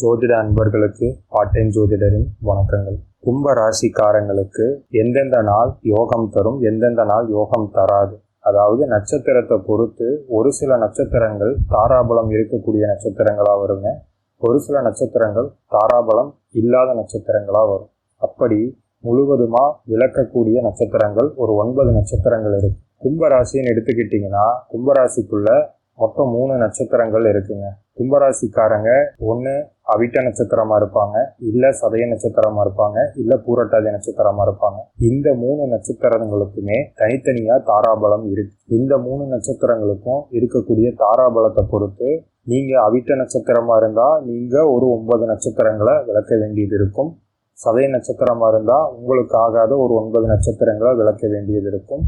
ஜோதிட அன்பர்களுக்கு பாட்டைன் ஜோதிடரின் வணக்கங்கள். கும்ப ராசிக்காரங்களுக்கு எந்தெந்த நாள் யோகம் தரும் எந்தெந்த நாள் யோகம் தராது? அதாவது நட்சத்திரத்தை பொறுத்து ஒரு சில நட்சத்திரங்கள் தாராபலம் இருக்கக்கூடிய நட்சத்திரங்களாக வருங்க. ஒரு சில நட்சத்திரங்கள் தாராபலம் இல்லாத நட்சத்திரங்களாக வரும். அப்படி முழுவதுமா விளக்கக்கூடிய நட்சத்திரங்கள் ஒரு ஒன்பது நட்சத்திரங்கள் இருக்கு. கும்பராசின்னு எடுத்துக்கிட்டிங்கன்னா கும்பராசிக்குள்ள மொத்தம் மூணு நட்சத்திரங்கள் இருக்குங்க. கும்பராசிக்காரங்க ஒன்று அவிட்ட நட்சத்திரமா இருப்பாங்க இல்ல சதய நட்சத்திரமா இருப்பாங்க இல்ல பூரட்டாதி நட்சத்திரமா இருப்பாங்க. இந்த மூணு நட்சத்திரங்களுக்குமே தனித்தனியா தாராபலம் இருக்கு இந்த மூணு நட்சத்திரங்களுக்கும் இருக்கக்கூடிய தாராபலத்தை பொறுத்து நீங்க அவிட்ட நட்சத்திரமா இருந்தா நீங்க ஒரு ஒன்பது நட்சத்திரங்களை விளக்க வேண்டியது இருக்கும். சதய நட்சத்திரமா இருந்தா உங்களுக்கு ஆகாத ஒரு ஒன்பது நட்சத்திரங்களை விளக்க வேண்டியது இருக்கும்.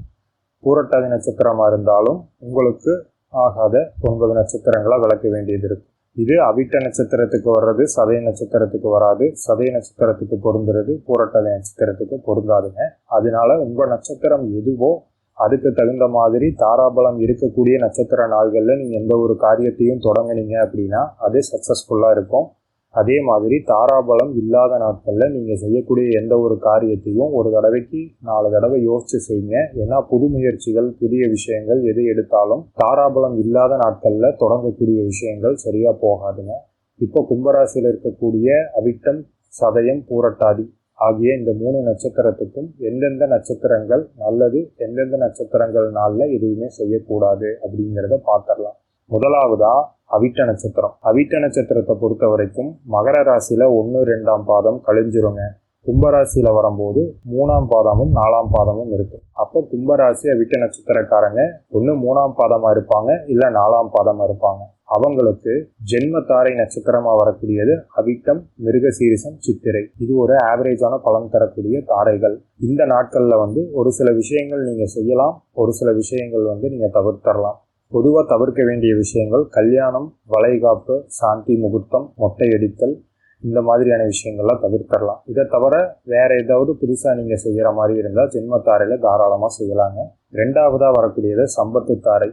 பூரட்டாதி நட்சத்திரமா இருந்தாலும் உங்களுக்கு ஆகாத ஒன்பது நட்சத்திரங்களை விளக்க வேண்டியது இருக்கும் இது அவிட்ட நட்சத்திரத்துக்கு வர்றது சதய நட்சத்திரத்துக்கு வராது. சதய நட்சத்திரத்துக்கு பொருந்துறது பூரட்டதை நட்சத்திரத்துக்கு பொருந்தாதுங்க. அதனால உங்க நட்சத்திரம் எதுவோ அதுக்கு தகுந்த மாதிரி தாராபலம் இருக்கக்கூடிய நட்சத்திர நாள்களில் நீங்கள் எந்த ஒரு காரியத்தையும் தொடங்குனீங்க அப்படின்னா அது சக்ஸஸ்ஃபுல்லாக இருக்கும். அதே மாதிரி தாராபலம் இல்லாத நாட்களில் நீங்கள் செய்யக்கூடிய எந்த ஒரு காரியத்தையும் ஒரு தடவைக்கு நாலு தடவை யோசித்து செய்யுங்க. ஏன்னா புது முயற்சிகள் புதிய விஷயங்கள் எது எடுத்தாலும் தாராபலம் இல்லாத நாட்களில் தொடங்கக்கூடிய விஷயங்கள் சரியாக போகாதுங்க. இப்போ கும்பராசியில் இருக்கக்கூடிய அவிட்டம் சதயம் பூரட்டாதி ஆகிய இந்த மூணு நட்சத்திரத்துக்கும் எந்தெந்த நட்சத்திரங்கள் நல்லது எந்தெந்த நட்சத்திரங்கள் நாளில் எதுவுமே செய்யக்கூடாது அப்படிங்கிறத பார்த்துடலாம். முதலாவதாக அவிட்ட நட்சத்திரம் அவிட்ட நட்சத்திரத்தை பொறுத்த வரைக்கும் மகர ராசியில ஒன்று ரெண்டாம் பாதம் கழிஞ்சிருங்க. கும்பராசியில வரும்போது மூணாம் பாதமும் நாலாம் பாதமும் இருக்கும். அப்போ கும்பராசி அவிட்ட நட்சத்திரக்காரங்க ஒன்று மூணாம் பாதமா இருப்பாங்க இல்ல நாலாம் பாதமா இருப்பாங்க. அவங்களுக்கு ஜென்ம தாரை நட்சத்திரமா வரக்கூடியது அவிட்டம் மிருகசீரிசம் சித்திரை. இது ஒரு ஆவரேஜான பலன் தரக்கூடிய தாரைகள். இந்த நாட்கள்ல வந்து ஒரு சில விஷயங்கள் நீங்க செய்யலாம் ஒரு சில விஷயங்கள் வந்து நீங்க தவிர்த்தரலாம். பொதுவாக தவிர்க்க வேண்டிய விஷயங்கள் கல்யாணம் வளைகாப்பு சாந்தி முகூர்த்தம் மொட்டையடித்தல் இந்த மாதிரியான விஷயங்கள்லாம் தவிர்த்தரலாம். இதை தவிர வேறு ஏதாவது புதுசாக நீங்கள் செய்கிற மாதிரி இருந்தால் ஜென்மத்தாரையில் தாராளமாக செய்யலாங்க. ரெண்டாவதாக வரக்கூடியது சம்பத்து தாரை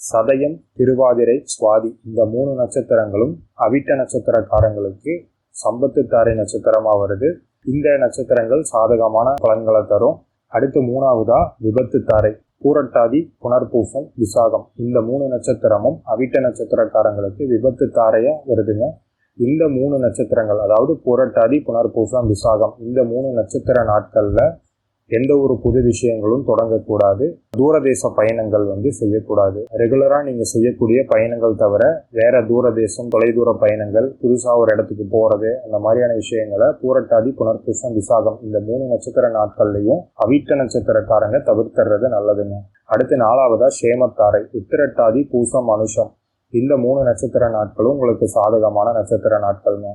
சதயம் திருவாதிரை சுவாதி இந்த மூணு நட்சத்திரங்களும் அவிட்ட நட்சத்திரக்காரங்களுக்கு சம்பத்து தாரை நட்சத்திரமாக வருது. இந்த நட்சத்திரங்கள் சாதகமான பலன்களை தரும். அடுத்து மூணாவதாக விபத்து தாரை பூரட்டாதி புனர்பூசம் விசாகம். இந்த மூணு நட்சத்திரமும் அவிட்ட நட்சத்திரக்காரங்களுக்கு விபத்து தாரையா வருதுங்க. இந்த மூணு நட்சத்திரங்கள் அதாவது பூரட்டாதி புனர்பூசம் விசாகம் இந்த மூணு நட்சத்திர நாட்களில் எந்த ஒரு புது விஷயங்களும் தொடங்கக்கூடாது. தூரதேச பயணங்கள் வந்து செய்யக்கூடாது. ரெகுலராக நீங்கள் செய்யக்கூடிய பயணங்கள் தவிர வேற தூரதேசம் தொலைதூர பயணங்கள் புதுசாக ஒரு இடத்துக்கு போகிறது அந்த மாதிரியான விஷயங்களை பூரட்டாதி புனர்பூசம் விசாகம் இந்த மூணு நட்சத்திர நாட்கள்லையும் அவிட்ட நட்சத்திரக்காரங்க தவிர்த்துறது நல்லதுங்க. அடுத்து நாலாவதா சேமத்தாரை உத்திரட்டாதி பூசம் அனுஷம். இந்த மூணு நட்சத்திர நாட்களும் உங்களுக்கு சாதகமான நட்சத்திர நாட்கள்ங்க.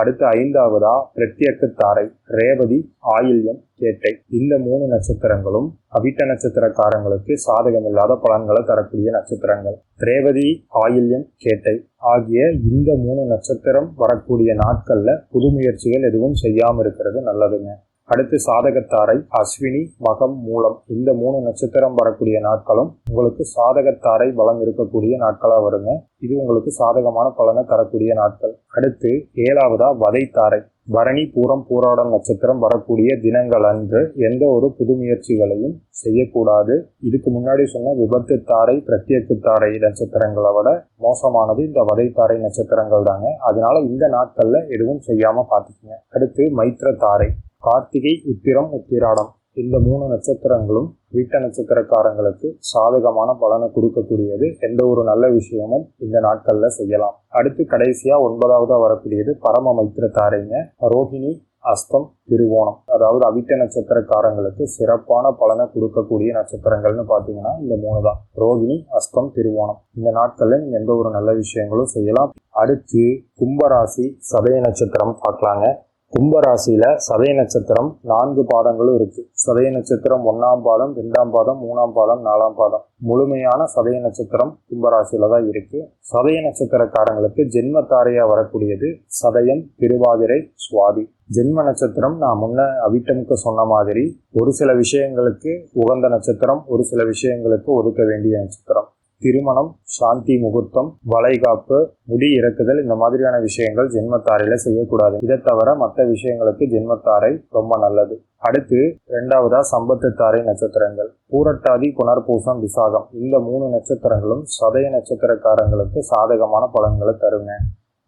அடுத்து ஐந்தாவதா பிரத்யக்கு தாரை ரேவதி ஆயில்யம் கேட்டை. இந்த மூணு நட்சத்திரங்களும் அவிட்ட நட்சத்திரக்காரங்களுக்கு சாதகமில்லாத பலன்களை தரக்கூடிய நட்சத்திரங்கள். ரேவதி ஆயில்யம் கேட்டை ஆகிய இந்த மூணு நட்சத்திரம் வரக்கூடிய நாட்கள்ல புது முயற்சிகள் எதுவும் செய்யாம இருக்கிறது நல்லதுங்க. அடுத்து சாதகத்தாரை அஸ்வினி மகம் மூலம். இந்த மூணு நட்சத்திரம் வரக்கூடிய நாட்களும் உங்களுக்கு சாதகத்தாரை பலம் இருக்கக்கூடிய நாட்களாக வருங்க. இது உங்களுக்கு சாதகமான பலனை தரக்கூடிய நாட்கள். அடுத்து ஏழாவதா வதைத்தாரை. பரணி பூரம் பூராடம் நட்சத்திரம் வரக்கூடிய தினங்கள் அன்று எந்த ஒரு புது முயற்சிகளையும் செய்யக்கூடாது. இதுக்கு முன்னாடி சொன்ன விபத்து தாரை பிரத்யேக்கு தாரை நட்சத்திரங்களை விட மோசமானது இந்த வதைத்தாரை நட்சத்திரங்கள் தாங்க. அதனால இந்த நாட்கள்ல எதுவும் செய்யாம பார்த்துக்குங்க. அடுத்து மைத்திர தாரை கார்த்திகை உத்திரம் உத்திராடம். இந்த மூணு நட்சத்திரங்களும் வீட்ட நட்சத்திரக்காரங்களுக்கு சாதகமான பலனை கொடுக்கக்கூடியது. எந்த ஒரு நல்ல விஷயமும் இந்த நாட்கள்ல செய்யலாம். அடுத்து கடைசியா ஒன்பதாவதா வரக்கூடியது பரம மைத்திர தாரைங்க. ரோஹிணி அஸ்தம் திருவோணம். அதாவது அவிட்ட நட்சத்திரக்காரங்களுக்கு சிறப்பான பலனை கொடுக்கக்கூடிய நட்சத்திரங்கள்னு பார்த்தீங்கன்னா இந்த மூணு தான் ரோகிணி அஸ்தம் திருவோணம். இந்த நாட்களில் நீங்கள் எந்த ஒரு நல்ல விஷயங்களும் செய்யலாம். அடுத்து கும்பராசி சதய நட்சத்திரம் பார்க்கலாங்க. கும்பராசியில் சதய நட்சத்திரம் நான்கு பாதங்களும் இருக்குது சதய நட்சத்திரம் ஒன்றாம் பாதம் ரெண்டாம் பாதம் மூணாம் பாதம் நாலாம் பாதம். முழுமையான சதய நட்சத்திரம் கும்பராசியில் தான் இருக்குது சதய நட்சத்திரக்காரங்களுக்கு ஜென்மத்தாரையாக வரக்கூடியது சதயம் திருவாதிரை சுவாதி. ஜென்ம நட்சத்திரம் நான் முன்ன அவிட்டமுக்கு சொன்ன மாதிரி ஒரு சில விஷயங்களுக்கு உகந்த நட்சத்திரம் ஒரு சில விஷயங்களுக்கு ஒதுக்க வேண்டிய நட்சத்திரம். திருமணம் சாந்தி முகூர்த்தம் வளைகாப்பு முடி இறக்குதல் இந்த மாதிரியான விஷயங்கள் ஜென்மத்தாரையில செய்யக்கூடாது. இதை தவிர மற்ற விஷயங்களுக்கு ஜென்மத்தாரை ரொம்ப நல்லது. அடுத்து இரண்டாவதா சம்பத்து தாரை நட்சத்திரங்கள். பூரட்டாதி புனர்பூசம் விசாகம். இந்த மூணு நட்சத்திரங்களும் சதய நட்சத்திரக்காரங்களுக்கு சாதகமான பலன்களை தருங்க.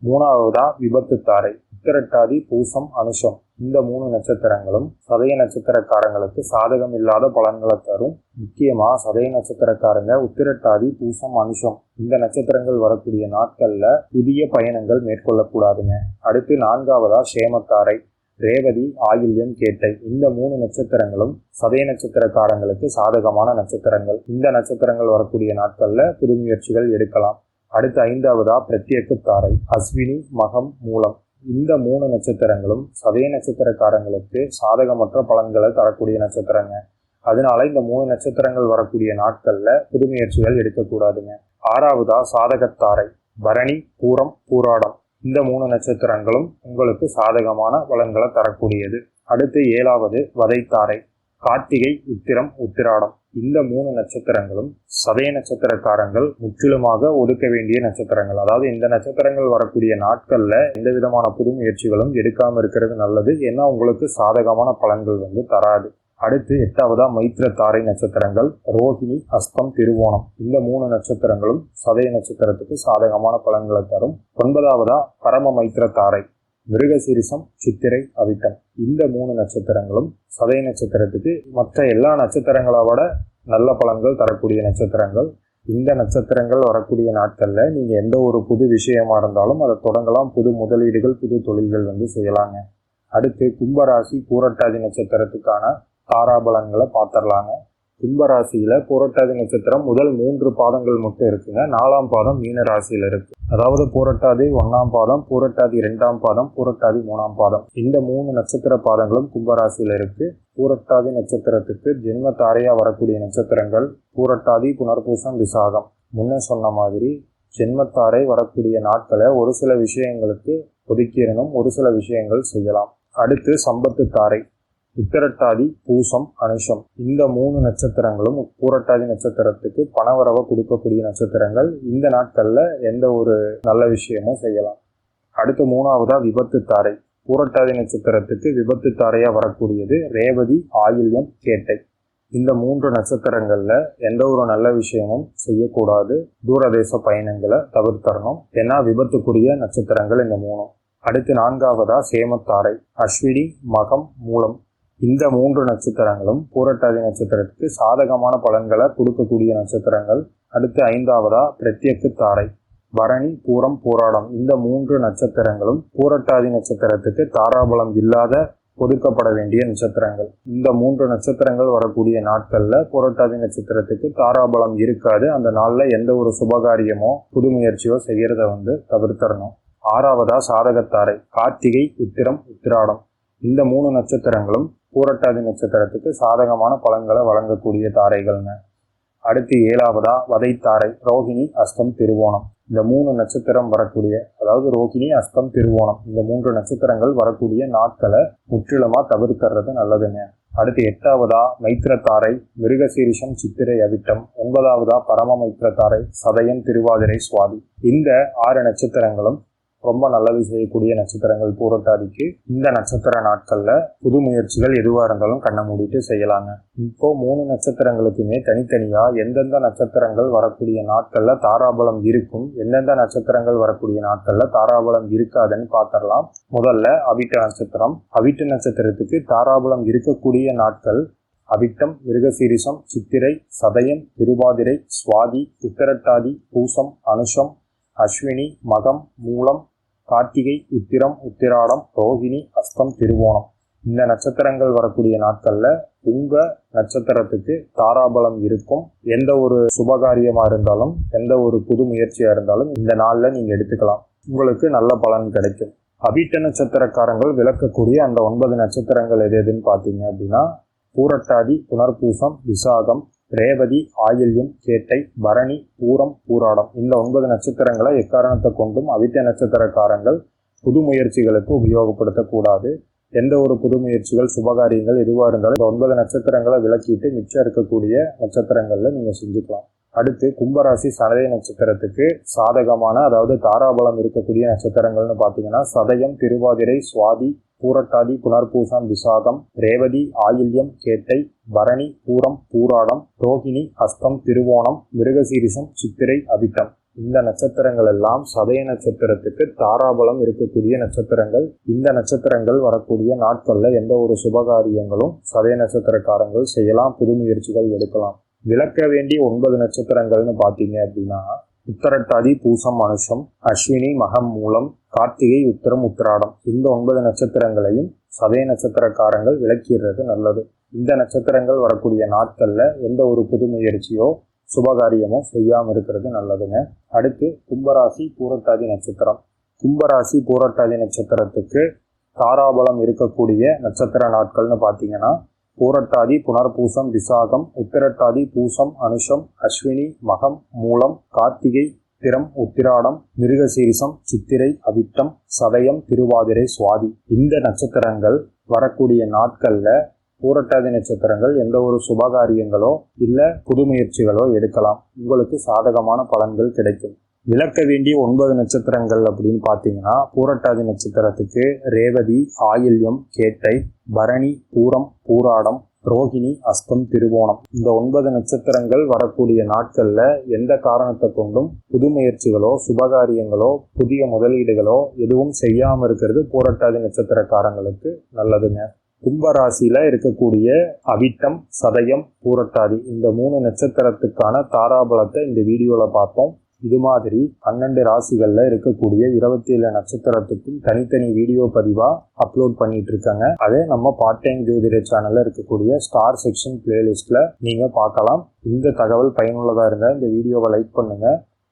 மூணாவதா விபத்து தாரை. உத்திரட்டாதி பூசம் அனுஷம். இந்த மூணு நட்சத்திரங்களும் சதய நட்சத்திரக்காரங்களுக்கு சாதகம் இல்லாத பலன்களை தரும். முக்கியமா சதய நட்சத்திரக்காரங்க உத்திரட்டாதி பூசம் அனுஷம். இந்த நட்சத்திரங்கள் வரக்கூடிய நாட்கள்ல புதிய பயணங்கள் மேற்கொள்ளக்கூடாதுங்க. அடுத்து நான்காவதா சேமத்தாரை ரேவதி ஆயில்யம் கேட்டை. இந்த மூணு நட்சத்திரங்களும் சதய நட்சத்திரக்காரங்களுக்கு சாதகமான நட்சத்திரங்கள். இந்த நட்சத்திரங்கள் வரக்கூடிய நாட்கள்ல புது முயற்சிகள் எடுக்கலாம். அடுத்து ஐந்தாவதா பிரத்யேக தாரை அஸ்வினி மகம் மூலம். இந்த மூணு நட்சத்திரங்களும் சதய நட்சத்திரக்காரங்களுக்கு சாதகமற்ற பலன்களை தரக்கூடிய நட்சத்திரங்க. அதனால இந்த மூணு நட்சத்திரங்கள் வரக்கூடிய நாட்கள்ல புது முயற்சிகள் எடுக்கக்கூடாதுங்க. ஆறாவதா சாதகத்தாரை பரணி பூரம் பூராடம். இந்த மூணு நட்சத்திரங்களும் உங்களுக்கு சாதகமான பலன்களை தரக்கூடியது. அடுத்து ஏழாவது வதைத்தாரை. கார்த்திகை உத்திரம் உத்திராடம். இந்த மூணு நட்சத்திரங்களும் சதய நட்சத்திரக்காரங்கள் முற்றிலுமாக ஒதுக்க வேண்டிய நட்சத்திரங்கள். அதாவது இந்த நட்சத்திரங்கள் வரக்கூடிய நாட்கள்ல எந்த விதமான புது முயற்சிகளும் எடுக்காம இருக்கிறது நல்லது. ஏன்னா உங்களுக்கு சாதகமான பலன்கள் வந்து தராது. அடுத்து எட்டாவதா மைத்திர தாரை நட்சத்திரங்கள் ரோஹிணி அஸ்தம் திருவோணம். இந்த மூணு நட்சத்திரங்களும் சதய நட்சத்திரத்துக்கு சாதகமான பலன்களை தரும். ஒன்பதாவதா பரம மைத்திர தாரை. மிருகசீரிசம் சித்திரை அவிட்டம். இந்த மூணு நட்சத்திரங்களும் சதய நட்சத்திரத்துக்கு மற்ற எல்லா நட்சத்திரங்களை விட நல்ல பலன்கள் தரக்கூடிய நட்சத்திரங்கள். இந்த நட்சத்திரங்கள் வரக்கூடிய நாட்களில் நீங்கள் எந்த ஒரு புது விஷயமா இருந்தாலும் அதை தொடங்கலாம். புது முதலீடுகள் புது தொழில்கள் வந்து செய்யலாங்க. அடுத்து கும்பராசி பூரட்டாதி நட்சத்திரத்துக்கான தாராபலன்களை பார்த்துடலாங்க. கும்பராசியில பூரட்டாதி நட்சத்திரம் முதல் மூன்று பாதங்கள் மட்டும் இருக்குங்க. நாலாம் பாதம் மீன ராசியில இருக்கு. அதாவது பூரட்டாதி ஒன்னாம் பாதம் பூரட்டாதி இரண்டாம் பாதம் பூரட்டாதி மூணாம் பாதம். இந்த மூணு நட்சத்திர பாதங்களும் கும்பராசியில இருக்கு. பூரட்டாதி நட்சத்திரத்துக்கு ஜென்ம தாரையா வரக்கூடிய நட்சத்திரங்கள் பூரட்டாதி புனர்பூசம் விசாகம். முன்ன சொன்ன மாதிரி ஜென்மத்தாரை வரக்கூடிய நாட்களை ஒரு சில விஷயங்களுக்கு ஒதுக்கிடணும் ஒரு சில விஷயங்கள் செய்யலாம். அடுத்து சம்பத்து தாரை உத்திரட்டாதி பூசம் அனுஷம். இந்த மூணு நட்சத்திரங்களும் பூரட்டாதி நட்சத்திரத்துக்கு பணவரவை கொடுக்கக்கூடிய நட்சத்திரங்கள். இந்த நாட்களில் எந்த ஒரு நல்ல விஷயமும் செய்யலாம். அடுத்து மூணாவதா விபத்து தாரை. பூரட்டாதி நட்சத்திரத்துக்கு விபத்து தாரையா வரக்கூடியது ரேவதி ஆயில்யம் கேட்டை. இந்த மூன்று நட்சத்திரங்களில் எந்த ஒரு நல்ல விஷயமும் செய்யக்கூடாது. தூரதேச பயணங்களை தவிர்த்தரணும். ஏன்னா விபத்துக்குரிய நட்சத்திரங்கள் இந்த மூணும். அடுத்து நான்காவதா சேமத்தாரை. அஸ்வினி மகம் மூலம். இந்த மூன்று நட்சத்திரங்களும் பூரட்டாதி நட்சத்திரத்துக்கு சாதகமான பலன்களை கொடுக்கக்கூடிய நட்சத்திரங்கள். அடுத்து ஐந்தாவதா பிரத்யேக தாரை. பரணி பூரம் போராடம். இந்த மூன்று நட்சத்திரங்களும் பூரட்டாதி நட்சத்திரத்துக்கு தாராபலம் இல்லாத ஒதுக்கப்பட வேண்டிய நட்சத்திரங்கள். இந்த மூன்று நட்சத்திரங்கள் வரக்கூடிய நாட்கள்ல புரட்டாதி நட்சத்திரத்துக்கு தாராபலம் இருக்காது. அந்த நாள்ல எந்த ஒரு சுபகாரியமோ புது முயற்சியோ செய்யறத வந்து தவிர்த்தரணும். ஆறாவதா சாதகத்தாரை. கார்த்திகை உத்திரம் உத்திராடம். இந்த மூணு நட்சத்திரங்களும் பூரட்டாதி நட்சத்திரத்துக்கு சாதகமான பலன்களை வழங்கக்கூடிய தாரைகள்ங்க. அடுத்து ஏழாவதா வதைத்தாரை ரோகிணி அஸ்தம் திருவோணம். இந்த மூணு நட்சத்திரம் வரக்கூடிய அதாவது ரோகிணி அஸ்தம் திருவோணம். இந்த மூன்று நட்சத்திரங்கள் வரக்கூடிய நாட்களை முற்றிலுமா தவிர்க்கிறது நல்லதுங்க. அடுத்து எட்டாவதா மைத்திரத்தாரை மிருகசீரிஷம் சித்திரை அவிட்டம். ஒன்பதாவதா பரம மைத்திரத்தாரை சதயம் திருவாதிரை சுவாதி. இந்த ஆறு நட்சத்திரங்களும் ரொம்ப நல்லது செய்யக்கூடிய நட்சத்திரங்கள் பூரட்டாதிக்கு இந்த நட்சத்திர நாட்களில் புது முயற்சிகள் எதுவாக இருந்தாலும் கண்ணை மூடிட்டு செய்யலாங்க. இப்போ மூணு நட்சத்திரங்களுக்குமே தனித்தனியாக எந்தெந்த நட்சத்திரங்கள் வரக்கூடிய நாட்களில் தாராபலம் இருக்கும் எந்தெந்த நட்சத்திரங்கள் வரக்கூடிய நாட்களில் தாராபலம் இருக்காதுன்னு பார்த்துடலாம் முதல்ல அவிட்ட நட்சத்திரம். அவிட்ட நட்சத்திரத்துக்கு தாராபலம் இருக்கக்கூடிய நாட்கள் அவிட்டம் மிருகசீரிசம் சித்திரை சதயம் திருவாதிரை சுவாதி உத்தரட்டாதி பூசம் அனுஷம் அஸ்வினி மகம் மூலம் கார்த்திகை உத்திரம் உத்திராடம் ரோகிணி அஸ்தம் திருவோணம். இந்த நட்சத்திரங்கள் வரக்கூடிய நாட்கள்ல உங்க நட்சத்திரத்துக்கு தாராபலம் இருக்கும். எந்த ஒரு சுபகாரியமா இருந்தாலும் எந்த ஒரு புது முயற்சியா இருந்தாலும் இந்த நாள்ல நீங்க எடுத்துக்கலாம். உங்களுக்கு நல்ல பலன் கிடைக்கும். அபிட்ட நட்சத்திரக்காரங்கள் விளக்கக்கூடிய அந்த ஒன்பது நட்சத்திரங்கள் எது எதுன்னு பார்த்தீங்க அப்படின்னா பூரட்டாதி புனர்பூசம் விசாகம் ரேவதி ஆயில்யம் கேட்டை பரணி பூரம் பூராடம். இந்த ஒன்பது நட்சத்திரங்களை எக்காரணத்தை கொண்டும் அவிட்ட நட்சத்திரக்காரங்கள் புது முயற்சிகளுக்கு உபயோகப்படுத்தக்கூடாது. எந்த ஒரு புது முயற்சிகள் சுபகாரியங்கள் எதுவாக இருந்தாலும் இந்த ஒன்பது நட்சத்திரங்களை விளக்கிட்டு மிச்சம் இருக்கக்கூடிய நட்சத்திரங்களில் நீங்கள் செஞ்சுக்கலாம். அடுத்து கும்பராசி சதய நட்சத்திரத்துக்கு சாதகமான அதாவது தாராபலம் இருக்கக்கூடிய நட்சத்திரங்கள்னு பார்த்தீங்கன்னா சதயம் திருவாதிரை சுவாதி பூரட்டாதி புனர்பூசம் விசாகம் ரேவதி ஆயில்யம் கேட்டை பரணி பூரம் பூராடம் ரோகிணி ஹஸ்தம் திருவோணம் மிருகசீரிசம் சித்திரை அவிட்டம். இந்த நட்சத்திரங்கள் எல்லாம் சதய நட்சத்திரத்துக்கு தாராபலம் இருக்கக்கூடிய நட்சத்திரங்கள். இந்த நட்சத்திரங்கள் வரக்கூடிய நாட்களில் எந்த ஒரு சுபகாரியங்களும் சதய நட்சத்திரக்காரங்கள் செய்யலாம் புது முயற்சிகள் எடுக்கலாம். விளக்க வேண்டிய ஒன்பது நட்சத்திரங்கள்னு பார்த்தீங்க அப்படின்னா உத்தரட்டாதி பூசம் மனுஷம் அஸ்வினி மகம் மூலம் கார்த்திகை உத்தரம் உத்திராடம். இந்த ஒன்பது நட்சத்திரங்களையும் சதய நட்சத்திரக்காரங்கள் விளக்கிடுறது நல்லது. இந்த நட்சத்திரங்கள் வரக்கூடிய நாட்களில் எந்த ஒரு புது முயற்சியோ சுபகாரியமோ செய்யாமல் இருக்கிறது நல்லதுங்க. அடுத்து கும்பராசி பூரட்டாதி நட்சத்திரம். கும்பராசி பூரட்டாதி நட்சத்திரத்துக்கு தாராபலம் இருக்கக்கூடிய நட்சத்திர நாட்கள்னு பார்த்தீங்கன்னா பூரட்டாதி புனர்பூசம் விசாகம் உத்திரட்டாதி பூசம் அனுஷம் அஸ்வினி மகம் மூலம் கார்த்திகை திரம் உத்திராடம் மிருகசீரிசம் சித்திரை அவிட்டம் சதயம் திருவாதிரை சுவாதி. இந்த நட்சத்திரங்கள் வரக்கூடிய நாட்கள்ல பூரட்டாதி நட்சத்திரங்கள் எந்த ஒரு சுபகாரியங்களோ இல்ல புது முயற்சிகளோ எடுக்கலாம். உங்களுக்கு சாதகமான பலன்கள் கிடைக்கும். விளக்க வேண்டிய ஒன்பது நட்சத்திரங்கள் அப்படின்னு பார்த்தீங்கன்னா பூரட்டாதி நட்சத்திரத்துக்கு ரேவதி ஆயில்யம் கேட்டை பரணி பூரம் பூராடம் ரோகிணி அஸ்தம் திருவோணம். இந்த ஒன்பது நட்சத்திரங்கள் வரக்கூடிய நாட்கள்ல எந்த காரணத்தை கொண்டும் புது முயற்சிகளோ சுபகாரியங்களோ புதிய முதலீடுகளோ எதுவும் செய்யாம இருக்கிறது பூரட்டாதி நட்சத்திரக்காரங்களுக்கு நல்லதுங்க. கும்பராசியில இருக்கக்கூடிய அவிட்டம் சதயம் பூரட்டாதி இந்த மூணு நட்சத்திரத்துக்கான தாராபலத்தை இந்த வீடியோல பார்த்தோம் இது மாதிரி பன்னெண்டு ராசிகள்ல இருக்கக்கூடிய இருபத்தி ஏழு நட்சத்திரத்துக்கும் தனித்தனி வீடியோ பதிவா அப்லோட் பண்ணிட்டு இருக்காங்க அதே நம்ம பார்ட் டைம் ஜோதிட சேனல்ல இருக்கக்கூடிய ஸ்டார் செக்ஷன் பிளேலிஸ்ட்ல நீங்க பார்க்கலாம். இந்த தகவல் பயனுள்ளதா இருந்தா இந்த வீடியோவை லைக் பண்ணுங்க.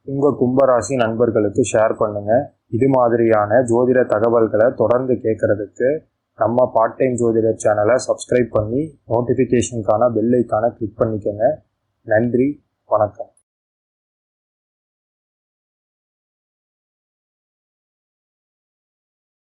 உங்க கும்பராசி நண்பர்களுக்கு ஷேர் பண்ணுங்க. இது மாதிரியான ஜோதிட தகவல்களை தொடர்ந்து கேட்கறதுக்கு நம்ம பார்ட் டைம் ஜோதிட சேனலை சப்ஸ்கிரைப் பண்ணி நோட்டிஃபிகேஷனுக்கான பெல்லைக்கான கிளிக் பண்ணிக்கோங்க. நன்றி வணக்கம்.